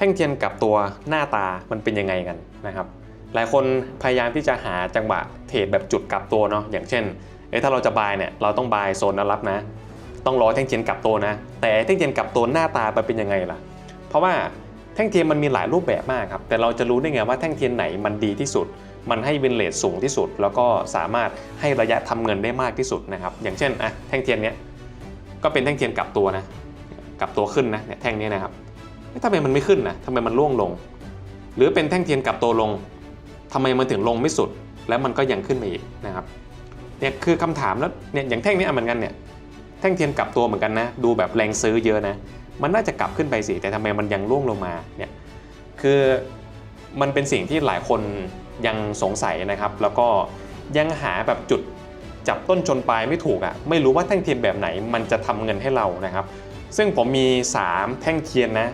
แท่งเทียนกับตัวหน้าตามันเป็นยังไงกันนะครับ หลายคนพยายามที่จะหาจังหวะเทรดแบบจุดกลับตัวเนาะอย่างเช่นเอ้ถ้าเราจะบายเนี่ยเราต้องบายโซนแนรับนะ ต้องรอแท่งเทียนกลับตัวนะ แต่แท่งเทียนกลับตัวหน้าตามันเป็นยังไงล่ะ เพราะว่าแท่งเทียนมันมีหลายรูปแบบมากครับแต่เราจะรู้ได้ไงว่าแท่งเทียนไหนมันดีที่สุด มันให้วินเลทสูงที่สุด แล้วก็สามารถให้ระยะทำเงินได้มากที่สุดนะครับอย่างเช่นอะแท่งเทียนเนี้ยก็เป็นแท่งเทียนกลับตัวนะกลับตัวขึ้นนะเนี่ยแท่งนี้นะครับ ทำไมมันไม่ขึ้นนะทำไมมันร่วงลง หรือเป็นแท่งเทียนกลับตัวลงทำไมมันถึงลงไม่สุด แล้วมันก็ยังขึ้นมาอีกนะครับเนี่ยคือคำถามแล้วเนี่ยอย่างแท่งนี้เหมือนกันเนี่ยแท่งเทียนกลับตัวเหมือนกันนะ ดูแบบแรงซื้อเยอะนะ มันน่าจะกลับขึ้นไปสิแต่ทำไมมันยังร่วงลงมาเนี่ยคือมันเป็นสิ่งที่หลายคนยังสงสัยนะครับ แล้วก็ยังหาแบบจุดจับต้นชนปลายไม่ถูกอะ่ะไม่รู้ว่าแท่งเทียนแบบไหนมันจะทำเงินให้เรานะครับ ซึ่งผมมี 3 แท่งเทียนนะ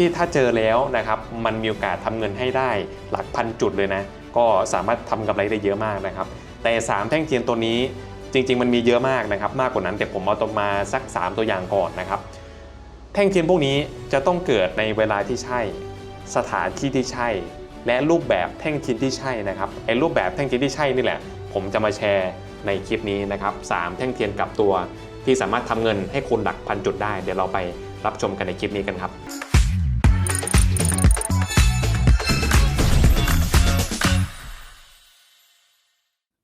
ที่ถ้าเจอแล้วนะครับมันมีโอกาสทำเงินให้ได้หลักพันจุดเลยนะ ก็สามารถทำกำไรได้เยอะมากนะครับ แต่ 3 แท่งเทียนตัวนี้จริง ๆ มันมีเยอะมากนะครับ มากกว่านั้นแต่ผมเอาตัวมาสัก 3 ตัวอย่างก่อนนะครับ แท่งเทียนพวกนี้จะต้องเกิดในเวลาที่ใช่ สถานที่ที่ใช่ และรูปแบบแท่งเทียนที่ใช่นะครับไอ้รูปแบบแท่งเทียนที่ใช่นี่แหละ ผมจะมาแชร์ในคลิปนี้นะครับสามแท่งเทียนกับตัวที่สามารถทำเงินให้คุณหลักพันจุดได้ เดี๋ยวเราไปรับชมกันในคลิปนี้กันครับ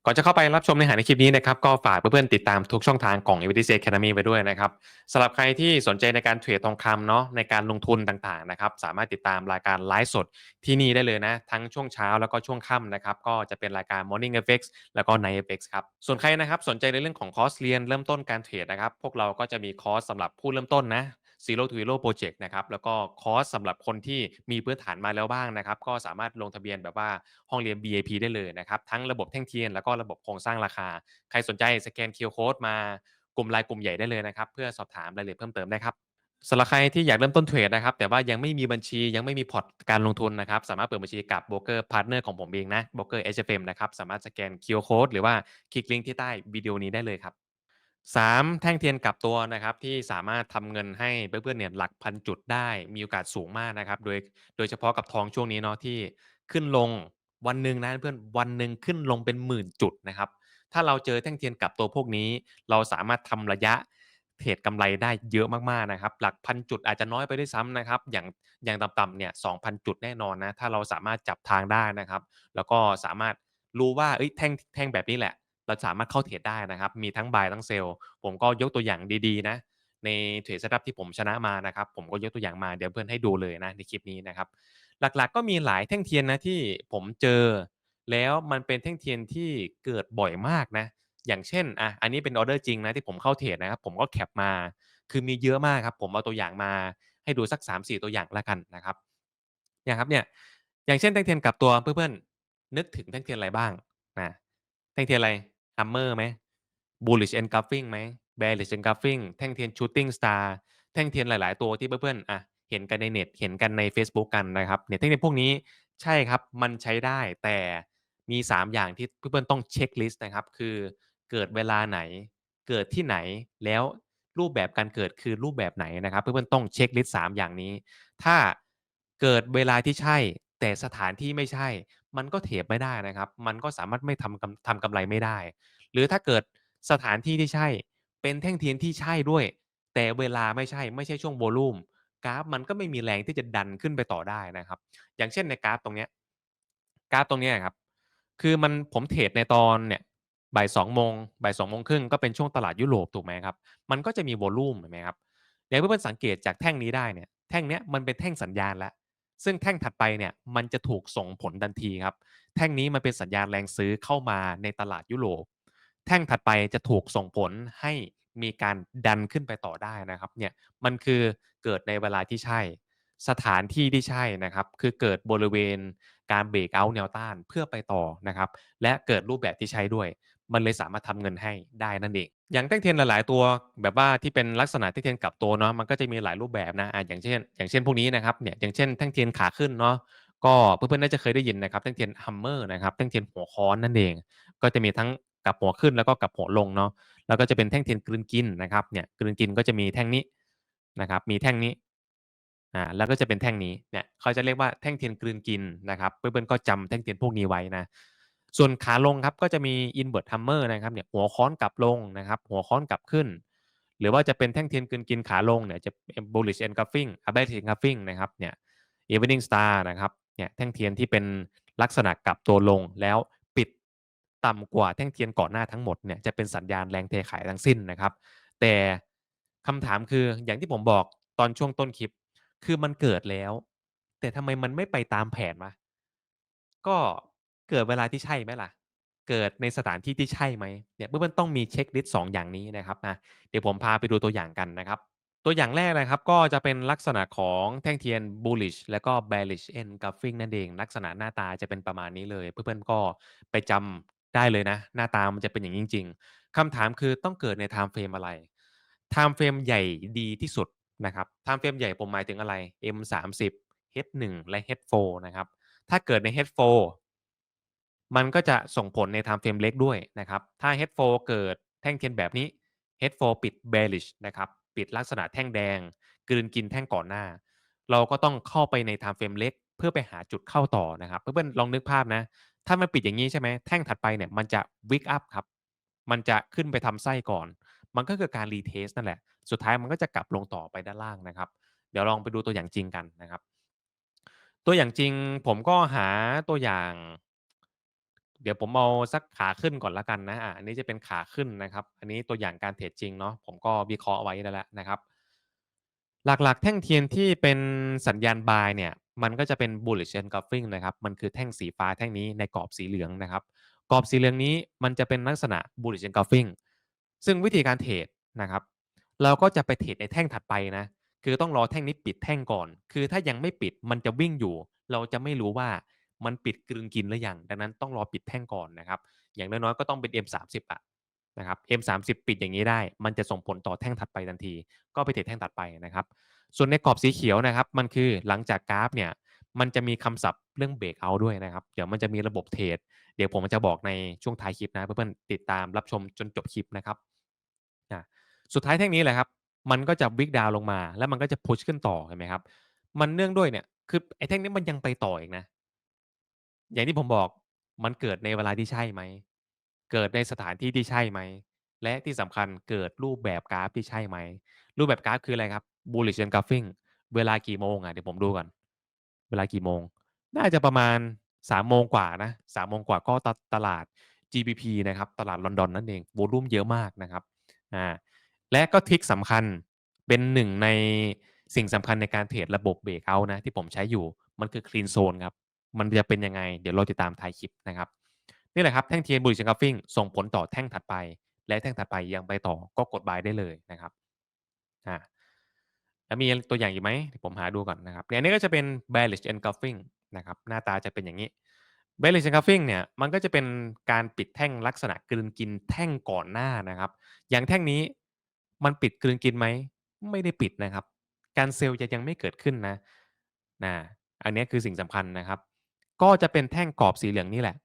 ก่อนจะเข้าไปรับชมในอหาในคลิปนี้นะครับก็ฝากเพื่อนๆติดตามทุกช่องทางของ e v i t c Academy ไว้ด้วยนะครับสำหรับใครที่สนใจในการเทรดทองคำเนาะในการลงทุนต่างๆนะครับสามารถติดตามรายการไลฟ์สดที่นี่ได้เลยนะ ทั้งช่วงเช้าแล้วก็ช่วงค่ำนะครับก็จะเป็นรายการ Morning FX แล้วก็ Night FX ครับส่วนใครนะครับสนใจในเรื่องของคอร์สเรียนเริ่มต้นการเทรดนะครับพวกเราก็จะมีคอร์สสำหรับผู้เริ่มต้นนะ Zero to Hero Project นะครับแล้วก็คอร์สสำหรับคนที่มีพื้นฐานมาแล้วบ้างนะครับ ก็สามารถลงทะเบียนแบบว่าห้องเรียน BAP ได้เลยนะครับ ทั้งระบบแท่งเทียน แล้วก็ระบบโครงสร้างราคา ใครสนใจสแกน QR Code มากลุ่มไลน์กลุ่มใหญ่ได้เลยนะครับ เพื่อสอบถามรายละเอียดเพิ่มเติมได้ครับสำหรับใครที่อยากเริ่มต้นเทรดนะครับ แต่ว่ายังไม่มีบัญชียังไม่มีพอร์ตการลงทุนนะครับ สามารถเปิดบัญชีกับโบรกเกอร์พาร์ทเนอร์ของผมเองนะโบรกเกอร์ HFM นะครับ สามารถสแกน QR Code หรือว่าคลิกลิงก์ที่ใต้วิดีโอนี้ได้เลยครับ 3 แท่งเทียนกลับตัวนะครับที่สามารถทำเงินให้เพื่อนๆเนี่ยหลักพันจุดได้มีโอกาสสูงมากนะครับ โดยโดยเฉพาะกับทองช่วงนี้เนาะที่ขึ้นลงวันหนึ่งนะเพื่อนวันหนึ่งขึ้นลงเป็นหมื่นจุดนะครับ ถ้าเราเจอแท่งเทียนกลับตัวพวกนี้ เราสามารถทำระยะเทรดกำไรได้เยอะมากๆนะครับ หลักพันจุดอาจจะน้อยไปด้วยซ้ำนะครับ อย่างอย่างต่ำๆเนี่ยสองพันจุดแน่นอนนะถ้าเราสามารถจับทางได้นะครับ แล้วก็สามารถรู้ว่าเอ้ยแท่งแท่งแบบนี้แหละ เราสามารถเข้าเทรดได้นะครับ มีทั้งบายทั้งเซลล์ผมก็ยกตัวอย่างดีๆนะ ในเทรดเซตอัพที่ผมชนะมานะครับ ผมก็ยกตัวอย่างมาเดี๋ยวเพื่อนให้ดูเลยนะในคลิปนี้นะครับ หลักๆก็มีหลายแท่งเทียนนะที่ผมเจอ แล้วมันเป็นแท่งเทียนที่เกิดบ่อยมากนะ อย่างเช่นอะอันนี้เป็นออเดอร์จริงนะที่ผมเข้าเทรดนะครับ ผมก็แคปมา คือมีเยอะมากครับ ผมเอาตัวอย่างมาให้ดูสัก 3-4 ตัวอย่างแล้วกันนะครับเนี่ยครับเนี่ยอย่างเช่นแท่งเทียนกับตัวเพื่อนๆนึกถึงแท่งเทียนอะไรบ้างนะแท่งเทียนอะไร ฮัมเมอร์ไหม bullish engulfing ไหม bearish engulfing แท่งเทียน shooting star แท่งเทียนหลาย ๆ ตัวที่เพื่อนๆอะเห็นกันในเน็ตเห็นกันใน Facebook กันนะครับเนี่ยแท่งเทียนพวกนี้ใช่ครับมันใช้ได้แต่มี 3 อย่างที่เพื่อนๆต้องเช็คลิสต์นะครับ คือเกิดเวลาไหน เกิดที่ไหนแล้วรูปแบบการเกิดคือรูปแบบไหนนะครับ เพื่อนๆต้องเช็คลิสต์3อย่างนี้ ถ้าเกิดเวลาที่ใช่ แต่สถานที่ไม่ใช่ มันก็เทรดไม่ได้นะครับ มันก็สามารถไม่ทำกำทำกำไรไม่ได้ หรือถ้าเกิดสถานที่ที่ใช่ เป็นแท่งเทียนที่ใช่ด้วย แต่เวลาไม่ใช่ ไม่ใช่ช่วงโวลูมกราฟมันก็ไม่มีแรงที่จะดันขึ้นไปต่อได้นะครับ อย่างเช่นในกราฟตรงเนี้ยกราฟตรงเนี้ยครับ คือมันผมเทรดในตอนเนี่ยบ่ายสองโมงบ่ายสองโมงครึ่งก็เป็นช่วงตลาดยุโรปถูกไหมครับ มันก็จะมีโวลูมเห็นไหมครับเดี๋ยวเพื่อนๆสังเกตจากแท่งนี้ได้เนี่ย แท่งเนี้ยมันเป็นแท่งสัญญาณแล้ว ซึ่งแท่งถัดไปเนี่ยมันจะถูกส่งผลทันทีครับ แท่งนี้มันเป็นสัญญาณแรงซื้อเข้ามาในตลาดยุโรป แท่งถัดไปจะถูกส่งผลให้มีการดันขึ้นไปต่อได้นะครับเนี่ยมันคือเกิดในเวลาที่ใช่ สถานที่ที่ใช่นะครับ คือเกิดบริเวณการเบรกเอาท์แนวต้านเพื่อไปต่อนะครับ และเกิดรูปแบบที่ใช้ด้วย มันเลยสามารถทำเงินให้ได้นั่นเอง อย่างแท่งเทียนหลาย ๆ ตัว แบบว่าที่เป็นลักษณะแท่งเทียนกลับตัวเนาะมันก็จะมีหลายรูปแบบนะอะอย่างเช่น อย่างเช่นพวกนี้นะครับเนี่ยอย่างเช่นแท่งเทียนขาขึ้นเนาะก็เพื่อนๆน่าจะเคยได้ยินนะครับแท่งเทียนฮัมเมอร์นะครับแท่งเทียนหัวค้อนนั่นเอง ก็จะมีทั้งกลับหัวขึ้นแล้วก็กลับหัวลงเนาะแล้วก็จะเป็นแท่งเทียนกลืนกินนะครับเนี่ยกลืนกินก็จะมีแท่งนี้นะครับมีแท่งนี้อ่าแล้วก็จะเป็นแท่งนี้เนี่ยเขาจะเรียกว่าแท่งเทียนกลืนกินนะครับเพื่อนๆก็จำแท่งเทียนพวกนี้ไว้นะ ส่วนขาลงครับก็จะมี invert hammer นะครับเนี่ยหัวค้อนกลับลงนะครับหัวค้อนกลับขึ้น หรือว่าจะเป็นแท่งเทียนกลืนกินขาลงเนี่ยจะ bullish engulfing a bearish engulfing นะครับเนี่ย evening star นะครับเนี่ยแท่งเทียนที่เป็นลักษณะกลับตัวลงแล้วปิดต่ำกว่าแท่งเทียนก่อนหน้าทั้งหมดเนี่ยจะเป็นสัญญาณแรงเทขายทั้งสิ้นนะครับ แต่คำถามคืออย่างที่ผมบอกตอนช่วงต้นคลิป คือมันเกิดแล้ว แต่ทำไมมันไม่ไปตามแผนวะก็ เกิดเวลาที่ใช่ไหมล่ะ เกิดในสถานที่ที่ใช่ไหมเนี่ยเพื่อนๆต้องมีเช็คลิสต์สองอย่างนี้นะครับนะเดี๋ยวผมพาไปดูตัวอย่างกันนะครับ ตัวอย่างแรกนะครับก็จะเป็นลักษณะของแท่งเทียน bullish แล้วก็ bearish engulfing นั่นเอง ลักษณะหน้าตาจะเป็นประมาณนี้เลย เพื่อนๆก็ไปจำได้เลยนะ หน้าตามันจะเป็นอย่างจริง ๆคำถามคือต้องเกิดใน time frame อะไร time frame ใหญ่ดีที่สุดนะครับ time frame ใหญ่ผมหมายถึงอะไร M30 H1 และ H4 นะครับถ้าเกิดใน H4 มันก็จะส่งผลใน time frame เล็กด้วยนะครับ ถ้า H4 เกิดแท่งเทียนแบบนี้ H4 ปิด bearish นะครับปิดลักษณะแท่งแดง กลืนกินแท่งก่อนหน้า เราก็ต้องเข้าไปใน time frame เล็ก เพื่อไปหาจุดเข้าต่อนะครับ เพื่อนๆลองนึกภาพนะ ถ้ามันปิดอย่างนี้ใช่ไหมแท่งถัดไปเนี่ยมันจะ wick up ครับ มันจะขึ้นไปทำไส้ก่อน มันก็คือการ retest นั่นแหละ สุดท้ายมันก็จะกลับลงต่อไปด้านล่างนะครับ เดี๋ยวลองไปดูตัวอย่างจริงกันนะครับ ตัวอย่างจริงผมก็หาตัวอย่าง เดี๋ยวผมเอาสักขาขึ้นก่อนล้วกันนะอะอันนี้จะเป็นขาขึ้นนะครับ อันนี้ตัวอย่างการเทรดจริงเนาะผมก็วิเคราะห์ไว้แล้วแหละนะครับ หลักๆ แท่งเทียนที่เป็นสัญญาณ buy เนี่ย มันก็จะเป็น bullish engulfing นะครับ มันคือแท่งสีฟ้าแท่งนี้ในกรอบสีเหลืองนะครับ กรอบสีเหลืองนี้มันจะเป็นลักษณะ bullish engulfing ซึ่งวิธีการเทรดนะครับ เราก็จะไปเทรดในแท่งถัดไปนะ คือต้องรอแท่งนี้ปิดแท่งก่อน คือถ้ายังไม่ปิดมันจะวิ่งอยู่ เราจะไม่รู้ว่า มันปิดกลืนกินหรือยังดังนั้นต้องรอปิดแท่งก่อนนะครับ อย่างน้อยๆก็ต้องเป็น M30 อะนะครับ M30 ปิดอย่างนี้ได้ มันจะส่งผลต่อแท่งถัดไปทันที ก็ไปเทรดแท่งถัดไปนะครับ ส่วนในกรอบสีเขียวนะครับ มันคือหลังจากกราฟเนี่ยมันจะมีคำศัพท์เรื่องเบรกเอาด้วยนะครับ เดี๋ยวมันจะมีระบบเทรด เดี๋ยวผมจะบอกในช่วงท้ายคลิปนะเพื่อนๆติดตามรับชมจนจบคลิปนะครับนะสุดท้ายแท่งนี้แหละครับ มันก็จะวิกดาวลงมา แล้วมันก็จะพุชขึ้นต่อเห็นไหมครับ มันเนื่องด้วยเนี่ย คือไอ้แท่งนี้มันยังไปต่ออีกนะ อย่างที่ผมบอกมันเกิดในเวลาที่ใช่ไหม เกิดในสถานที่ที่ใช่ไหม และที่สำคัญเกิดรูปแบบกราฟที่ใช่ไหม รูปแบบกราฟคืออะไรครับ bullish engulfing เวลากี่โมงอะเดี๋ยวผมดูก่อน เวลากี่โมง น่าจะประมาณ3โมงกว่านะ3โมงกว่าก็ตตลาด GBP นะครับตลาดลอนดอนนั่นเองโวลุ่มเยอะมากนะครับอ่าและก็ทริกสำคัญเป็นหนึ่งในสิ่งสำคัญในการเทรดระบบเบรกเอานะที่ผมใช้อยู่มันคือ clean zone ครับ มันจะเป็นยังไง เดี๋ยวเราติดตามท้ายคลิปนะครับนี่แหละครับแท่งเทียนบุลลิชกัฟฟิงส่งผลต่อแท่งถัดไป และแท่งถัดไปยังไปต่อก็กดบายได้เลยนะครับอ่าแล้วมีตัวอย่างอีกไหมผมหาดูก่อนนะครับเนี่ยอันนี้ก็จะเป็น bearish engulfing นะครับหน้าตาจะเป็นอย่างนี้ bearish engulfing เนี่ยมันก็จะเป็นการปิดแท่งลักษณะกลืนกินแท่งก่อนหน้านะครับ อย่างแท่งนี้มันปิดกลืนกินไหมไม่ได้ปิดนะครับ การเซลล์จะยังไม่เกิดขึ้นนะนะอันนี้คือสิ่งสำคัญนะครับ ก็จะเป็นแท่งกรอบสีเหลืองนี่แหละ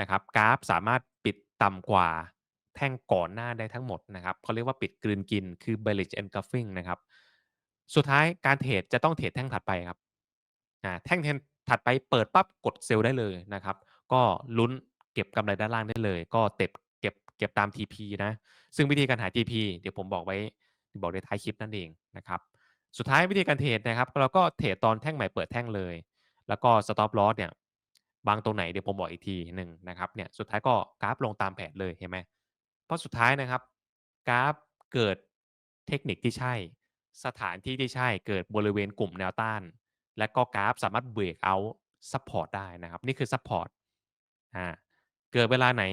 นะครับกราฟสามารถปิดต่ำกว่าแท่งก่อนหน้าได้ทั้งหมดนะครับเขาเรียกว่าปิดกลืนกินคือ bearish engulfing นะครับ สุดท้ายการเทรดจะต้องเทรดแท่งถัดไปครับอ่าแท่งเทนถัดไปเปิดปั๊บกดเซลล์ได้เลยนะครับ ก็ลุ้นเก็บกำไรด้านล่างได้เลย ก็เก็บเก็บเก็บตาม TP นะ ซึ่งวิธีการหา TP เดี๋ยวผมบอกไว้บอกในท้ายคลิปนั่นเองนะครับสุดท้ายวิธีการเทรดนะครับ เราก็เทรดตอนแท่งใหม่เปิดแท่งเลย แล้วก็ stop loss เนี่ย บางตรงไหนเดี๋ยวผมบอกอีกทีหนึ่งนะครับเนี่ยสุดท้ายก็กราฟลงตามแผนเลยเห็นไหมเพราะสุดท้ายนะครับกราฟเกิดเทคนิคที่ใช่ สถานที่ที่ใช่เกิดบริเวณกลุ่มแนวต้าน และก็กราฟสามารถเบรกเอาซัพพอร์ตได้นะครับ นี่คือซัพพอร์ตอ่าเกิดเวลาไหน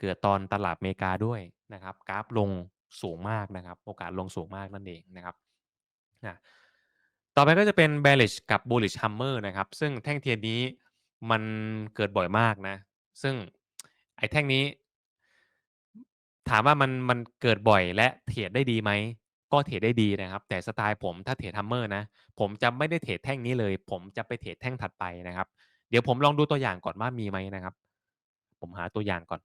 เกิดตอนตลาดอเมริกาด้วยนะครับ กราฟลงสูงมากนะครับ โอกาสลงสูงมากนั่นเองนะครับอ่าต่อไปก็จะเป็น bearish กับ bullish hammer นะครับ ซึ่งแท่งเทียนนี้ มันเกิดบ่อยมากนะ ซึ่งไอ้แท่งนี้ ถามว่ามันมันเกิดบ่อยและเทรดได้ดีไหม ก็เทรดได้ดีนะครับ แต่สไตล์ผมถ้าเทรด hammer นะ ผมจะไม่ได้เทรดแท่งนี้เลย ผมจะไปเทรดแท่งถัดไปนะครับ เดี๋ยวผมลองดูตัวอย่างก่อนว่ามีไหมนะครับ ผมหาตัวอย่างก่อน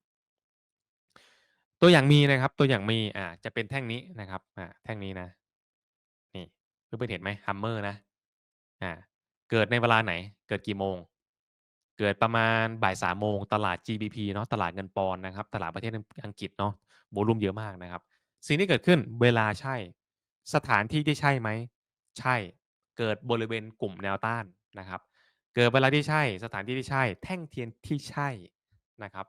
ตัวอย่างมีนะครับ ตัวอย่างมีอ่าจะเป็นแท่งนี้นะครับอ่าแท่งนี้นะ นี่เพื่อนๆเห็นไหม hammer นะอ่าเกิดในเวลาไหน เกิดกี่โมง เกิดประมาณบ่าย3โมงตลาด GBP เนาะตลาดเงินปอนด์นะครับ ตลาดประเทศอังกฤษเนาะวลุ่มเยอะมากนะครับ สิ่งที่เกิดขึ้นเวลาใช่ สถานที่ที่ใช่ไหม ใช่เกิดบริเวณกลุ่มแนวต้านนะครับ เกิดเวลาที่ใช่ สถานที่ที่ใช่ แท่งเทียนที่ใช่นะครับ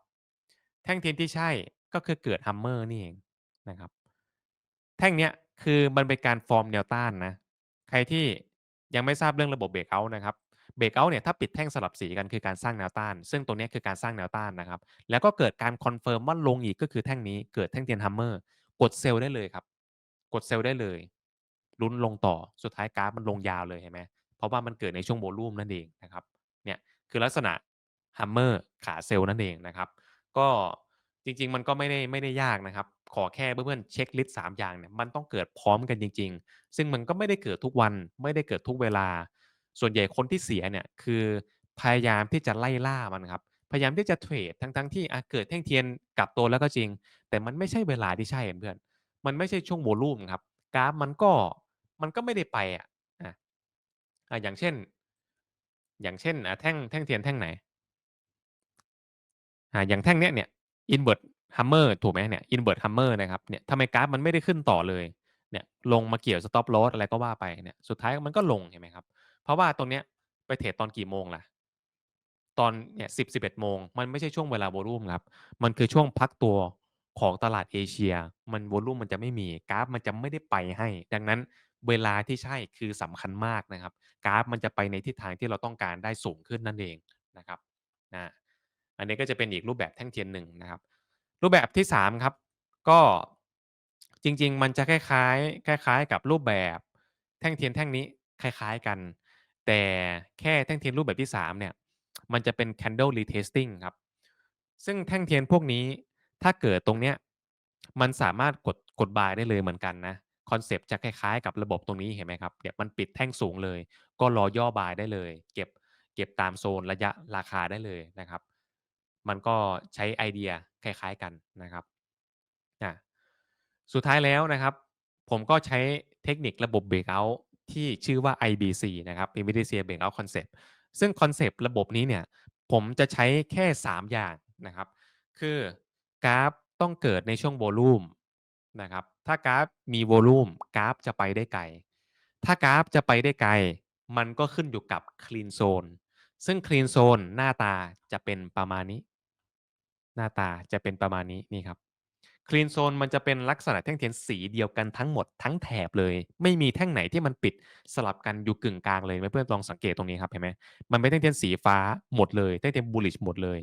แท่งเทียนที่ใช่ก็คือเกิด Hummer นี่เองนะครับ แท่งเนี้ยคือมันเป็นการฟอร์มแนวต้านนะใครที่ยังไม่ทราบเรื่องระบบเบรกเอาต์นะครับ เบรกเอาต์เนี่ยถ้าปิดแท่งสลับสีกันคือการสร้างแนวต้าน ซึ่งตรงนี้คือการสร้างแนวต้านนะครับ แล้วก็เกิดการคอนเฟิร์มว่าลงอีกก็คือแท่งนี้เกิดแท่งเทียน Hammer กดเซลล์ได้เลยครับ กดเซลล์ได้เลยลุ้นลงต่อสุดท้ายกราฟมันลงยาวเลยเห็นไหมเพราะว่ามันเกิดในช่วง Volume นั่นเองนะครับเนี่ยคือลักษณะ Hammer ขาเซลล์นั่นเองนะครับ ก็จริง ๆ มันก็ไม่ได้ไม่ได้ยากนะครับ ขอแค่เพื่อนๆเช็กลิสต์3อย่างเนี่ยมันต้องเกิดพร้อมกันจริง ๆ ซึ่งมันก็ไม่ได้เกิดทุกวันไม่ได้เกิดทุกเวลา ส่วนใหญ่คนที่เสียเนี่ยคือพยายามที่จะไล่ล่ามันครับ พยายามที่จะเทรดทั้งๆที่เกิดแท่งเทียนกลับตัวแล้วก็จริง แต่มันไม่ใช่เวลาที่ใช่เพื่อน มันไม่ใช่ช่วง Volume ครับกราฟมันก็มันก็ไม่ได้ไปอะอาอาอย่างเช่น อย่างเช่นอ่าแท่งแท่งเทียนแท่งไหนอ่าอย่างแท่งเนี้ยเนี่ย Invert Hammer ถูกไหมเนี่ย Invert Hammer นะครับเนี่ยทำไมกราฟมันไม่ได้ขึ้นต่อเลยเนี่ยลงมาเกี่ยว Stop Loss อะไรก็ว่าไปเนี่ยสุดท้ายมันก็ลงเห็นไหมครับ เพราะว่าตรงเนี้ยไปเทรดตอนกี่โมงล่ะ ตอนเนี่ย10-11โมง มันไม่ใช่ช่วงเวลาวอลุ่มครับ มันคือช่วงพักตัวของตลาดเอเชีย มันวอลุ่มมันจะไม่มีกราฟมันจะไม่ได้ไปให้ ดังนั้นเวลาที่ใช่คือสำคัญมากนะครับ กราฟมันจะไปในทิศทางที่เราต้องการได้สูงขึ้นนั่นเองนะครับอาอันนี้ก็จะเป็นอีกรูปแบบแท่งเทียนหนึ่งนะครับ รูปแบบที่3ครับ ก็จริง ๆ มันจะคล้ายๆคล้าย ๆ กับรูปแบบแท่งเทียนแท่งนี้คล้าย ๆ กัน แต่แค่แท่งเทียนรูปแบบที่ 3 เนี่ย มันจะเป็น candle retesting ครับ ซึ่งแท่งเทียนพวกนี้ถ้าเกิดตรงเนี้ยมันสามารถกดกด buy ได้เลยเหมือนกันนะคอนเซปต์จะคล้ายๆกับระบบตรงนี้เห็นไหมครับเนี่ยมันปิดแท่งสูงเลย ก็รอย่อ buy ได้เลย เก็บเก็บตามโซนระยะราคาได้เลยนะครับ มันก็ใช้ไอเดียคล้ายๆกันนะครับอาสุดท้ายแล้วนะครับ ผมก็ใช้เทคนิคระบบ Breakout ที่ ที่ชื่อว่า IBC นะครับ Invisible Breakout Concept ซึ่งคอนเซปต์ระบบนี้เนี่ยผมจะใช้แค่ 3 อย่างนะครับ คือกราฟต้องเกิดในช่วง Volume นะครับถ้ากราฟมี Volume กราฟจะไปได้ไกล ถ้ากราฟจะไปได้ไกล มันก็ขึ้นอยู่กับ Clean Zone ซึ่ง Clean Zone หน้าตาจะเป็นประมาณนี้ หน้าตาจะเป็นประมาณนี้นี่ครับ Clean Zone มันจะเป็นลักษณะแท่งเทียนสีเดียวกันทั้งหมดทั้งแถบเลย ไม่มีแท่งไหนที่มันปิดสลับกันอยู่กึ่งกลางเลยเพื่อนๆลองสังเกตตรงนี้ครับเห็นไหมมันเป็นแท่งเทียนสีฟ้าหมดเลยแท่งเทียน bullish หมดเลย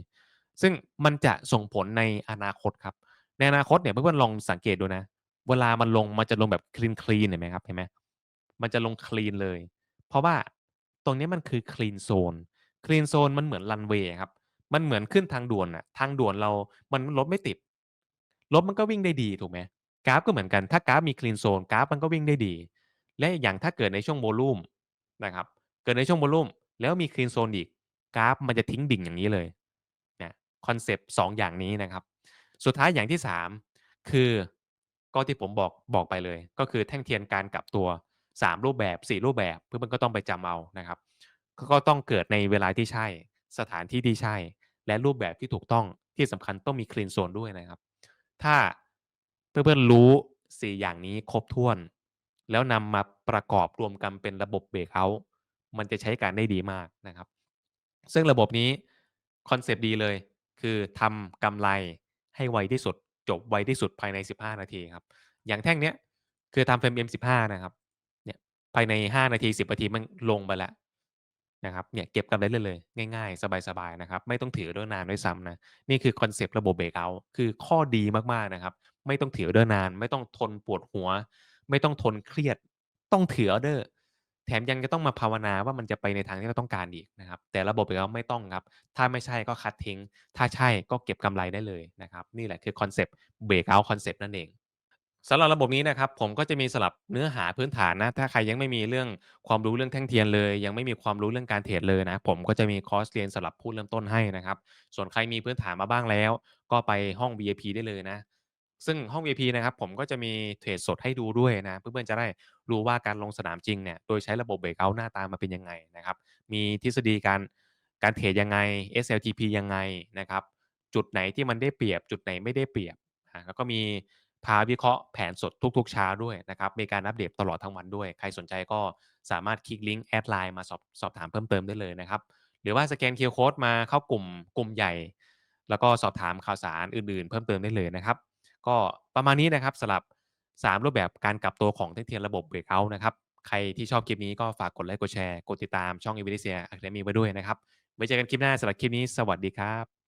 ซึ่งมันจะส่งผลในอนาคตครับในอนาคตเนี่ยเพื่อนๆลองสังเกตดูนะ เวลามันลงมันจะลงแบบคลีนคลีนเห็นไหมครับเห็นไหมมันจะลงคลีนเลย เพราะว่าตรงนี้มันคือคลีนโซนคลีนโซนมันเหมือนรันเวย์ครับมันเหมือนขึ้นทางด่วนอะทางด่วนเรามันรถไม่ติด รถมันก็วิ่งได้ดีถูกไหมกราฟก็เหมือนกันถ้ากราฟมีคลีนโซนกราฟมันก็วิ่งได้ดี และอย่างถ้าเกิดในช่วงโวลูมนะครับเกิดในช่วงโวลูมแล้วมีคลีนโซนอีกกราฟมันจะทิ้งดิ่งอย่างนี้เลยเนี่ยคอนเซปต์2อย่างนี้นะครับ สุดท้ายอย่างที่ 3 คือก็ที่ผมบอกบอกไปเลย ก็คือแท่งเทียนการกลับตัว 3 รูปแบบ 4 รูปแบบเพื่อนก็ต้องไปจำเอานะครับ ก็ต้องเกิดในเวลาที่ใช่สถานที่ที่ใช่ และรูปแบบที่ถูกต้องที่สำคัญต้องมีคลีนโซนด้วยนะครับ ถ้าเพื่อนๆรู้ 4 อย่างนี้ครบถ้วน แล้วนำมาประกอบรวมกันเป็นระบบเบรกเอาต์มันจะใช้การได้ดีมากนะครับ ซึ่งระบบนี้คอนเซปต์ดีเลย คือทำกำไรให้ไวที่สุด จบไวที่สุดภายใน 15 นาทีครับ อย่างแท่งเนี้ยคือทำเฟรม M15 นะครับ เนี่ยภายใน 5 นาที 10 นาทีมันลงไปแล้ว นะครับ เนี่ยเก็บกำไรได้เลย ง่ายๆ สบายๆนะครับ ไม่ต้องถือด้วยนานด้วยซ้ำนะ นี่คือคอนเซปต์ระบบเบรกเอาท์คือข้อดีมากๆนะครับ ไม่ต้องถือออเดอร์นาน ไม่ต้องทนปวดหัว ไม่ต้องทนเครียด ต้องถือออเดอร์ แถมยังจะต้องมาภาวนาว่ามันจะไปในทางที่เราต้องการอีกนะครับ แต่ระบบเบรกเอาท์ไม่ต้องครับ ถ้าไม่ใช่ก็คัดทิ้ง ถ้าใช่ก็เก็บกำไรได้เลยนะครับ นี่แหละคือคอนเซปต์เบรกเอาท์คอนเซปต์นั่นเอง สำหรับระบบนี้นะครับผมก็จะมีสลับเนื้อหาพื้นฐานนะ ถ้าใครยังไม่มีเรื่องความรู้เรื่องแท่งเทียนเลย ยังไม่มีความรู้เรื่องการเทรดเลยนะ ผมก็จะมีคอร์สเรียนสำหรับผู้เริ่มต้นให้นะครับ ส่วนใครมีพื้นฐานมาบ้างแล้ว ก็ไปห้อง VIP ได้เลยนะ ซึ่งห้อง VIP นะครับผมก็จะมีเทรดสดให้ดูด้วยนะ เพื่อนๆจะได้รู้ว่าการลงสนามจริงเนี่ยโดยใช้ระบบ Breakout หน้าตามันเป็นยังไงนะครับ มีทฤษฎีการการเทรดยังไง SLTP ยังไงนะครับ จุดไหนที่มันได้เปรียบ จุดไหนไม่ได้เปรียบแล้วก็มี พาวิเคราะห์แผนสดทุกๆเช้าด้วยนะครับมีการอัปเดตตลอดทั้งวันด้วย ใครสนใจก็สามารถคลิกลิงก์แอดไลน์มาสอบสอบถามเพิ่มเติมได้เลยนะครับ หรือว่าสแกน QR Code มาเข้ากลุ่มกลุ่มใหญ่ แล้วก็สอบถามข่าวสารอื่นๆ เพิ่มเติมได้เลยนะครับ ก็ประมาณนี้นะครับสำหรับ 3 รูปแบบการกลับตัวของเทคเทียนระบบ Breakout นะครับ ใครที่ชอบคลิปนี้ก็ฝากกดไลค์กดแชร์กดติดตามช่อง e v i d e n c e Academy ไว้ด้วยนะครับไว้เจอกันคลิปหน้าสำหรับคลิปนี้สวัสดีครับ